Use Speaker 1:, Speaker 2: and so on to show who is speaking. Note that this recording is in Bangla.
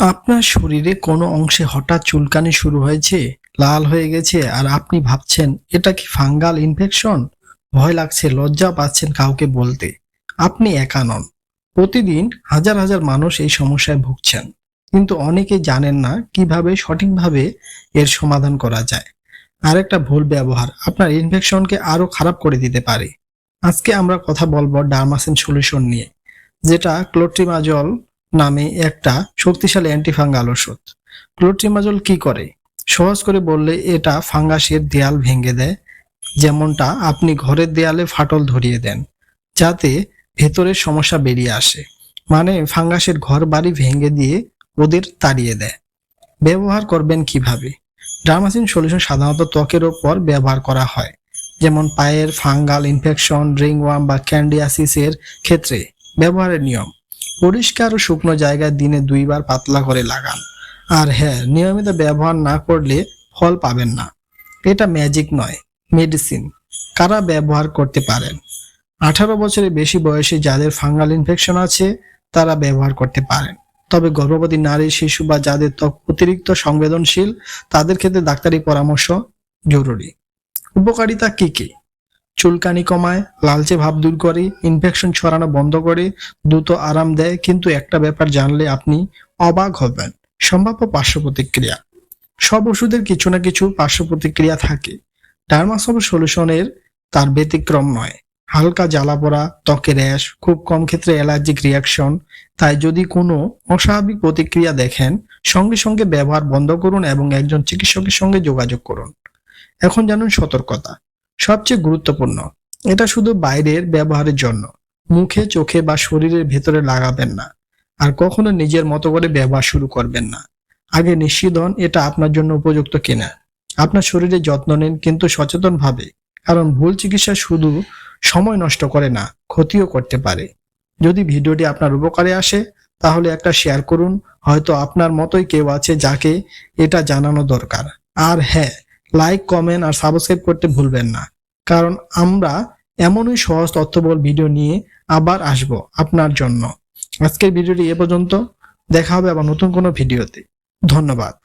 Speaker 1: আপনার শরীরে কোনো অংশে হঠাৎ চুলকানি শুরু হয়েছে, লাল হয়ে গেছে আর আপনি ভাবছেন, এটা কি ফাঙ্গাল ইনফেকশন? ভয় লাগছে, লজ্জা পাচ্ছেন কাউকে বলতে। আপনি একা নন। প্রতিদিন হাজার হাজার মানুষ এই সমস্যায় ভুগছেন। কিন্তু অনেকে জানেন না কীভাবে সঠিকভাবে এর সমাধান করা যায়। আরেকটা ভুল ব্যবহার, আপনার ইনফেকশনকে আরও খারাপ করে দিতে পারে। আজকে আমরা কথা বলব ডার্মাসিন সলিউশন নিয়ে, যেটা ক্লোট্রিমাজল নামে একটা শক্তিশালী অ্যান্টিফাঙ্গাল ওষুধ ক্লোট্রিমাজল কি করে? সহজ করে বললে এটা ফাঙ্গাসের দেয়াল ভেঙে দেয়, যেমনটা আপনি ঘরের দেয়ালে ফাটল ধরিয়ে দেন, যাতে ভেতরের সমস্যা বেরিয়ে আসে। মানে ফাঙ্গাসের ঘর বাড়ি ভেঙে দিয়ে ওদের তাড়িয়ে দেয়। ব্যবহার করবেন কীভাবে? ড্রামাসিন সলিউশন সাধারণত ত্বকের ওপর ব্যবহার করা হয়, যেমন পায়ের ফাঙ্গাল ইনফেকশন, রিংওয়ার্ম বা ক্যান্ডিয়াসিসের ক্ষেত্রে। ব্যবহারের নিয়ম। পরিষ্কার ও শুকনো জায়গায় দিনে দুইবার পাতলা করে লাগান। আর হ্যাঁ নিয়মিত ব্যবহার না করলে ফল পাবেন না। এটা ম্যাজিক নয় মেডিসিন কারা ব্যবহার করতে পারেন? আঠারো বছরের বেশি বয়সে যাদের ফাঙ্গাল ইনফেকশন আছে, তারা ব্যবহার করতে পারেন। তবে গর্ভবতী নারী, শিশু বা যাদের ত্বক অতিরিক্ত সংবেদনশীল, তাদের ক্ষেত্রে ডাক্তারি পরামর্শ জরুরি। উপকারিতা কি কি? চুলকানি কমায়, লালচে ভাব দূর করে ইনফেকশন ছড়ানো বন্ধ করে, দ্রুত আরাম দেয়। কিন্তু একটা ব্যাপার জানলে আপনি অবাক হবেন। সম্ভাব্য পার্শ্ব প্রতিক্রিয়া সব ওষুধের কিছু না কিছু পার্শ্ব প্রতিক্রিয়া থাকে। ডার্মাসল সলিউশনের তার ব্যতিক্রম নয়। হালকা জ্বালা পোড়া, ত্বকে র্যাশ, খুব কম ক্ষেত্রে অ্যালার্জিক রিয়াকশন। তাই যদি কোনো অস্বাভাবিক প্রতিক্রিয়া দেখেন, সঙ্গে সঙ্গে ব্যবহার বন্ধ করুন এবং একজন চিকিৎসকের সঙ্গে যোগাযোগ করুন। এখন জানুন সতর্কতা। সবচেয়ে গুরুত্বপূর্ণ। এটা শুধু বাইরের ব্যবহারের জন্য। মুখে, চোখে বা শরীরের ভেতরে লাগাবেন না। আর কখনো নিজের মতো করে ব্যবহার শুরু করবেন না। আগে নিশ্চিত হন এটা আপনার জন্য উপযুক্ত কিনা। আপনার শরীরে যত্ন নিন, কিন্তু সচেতনভাবে। কারণ ভুল চিকিৎসা শুধু সময় নষ্ট করে না, ক্ষতিও করতে পারে। যদি ভিডিওটি আপনার উপকারে আসে, তাহলে একটা শেয়ার করুন। হয়তো আপনার মতোই কেউ আছে যাকে এটা জানানো দরকার। আর হ্যাঁ লাইক কমেন্ট আর সাবস্ক্রাইব করতে ভুলবেন না। কারণ আমরা এমনই সহজ তথ্যবল ভিডিও নিয়ে আবার আসব আপনার জন্য। আজকের ভিডিওটি এ পর্যন্ত। দেখা হবে আবার নতুন কোনো ভিডিওতে ধন্যবাদ।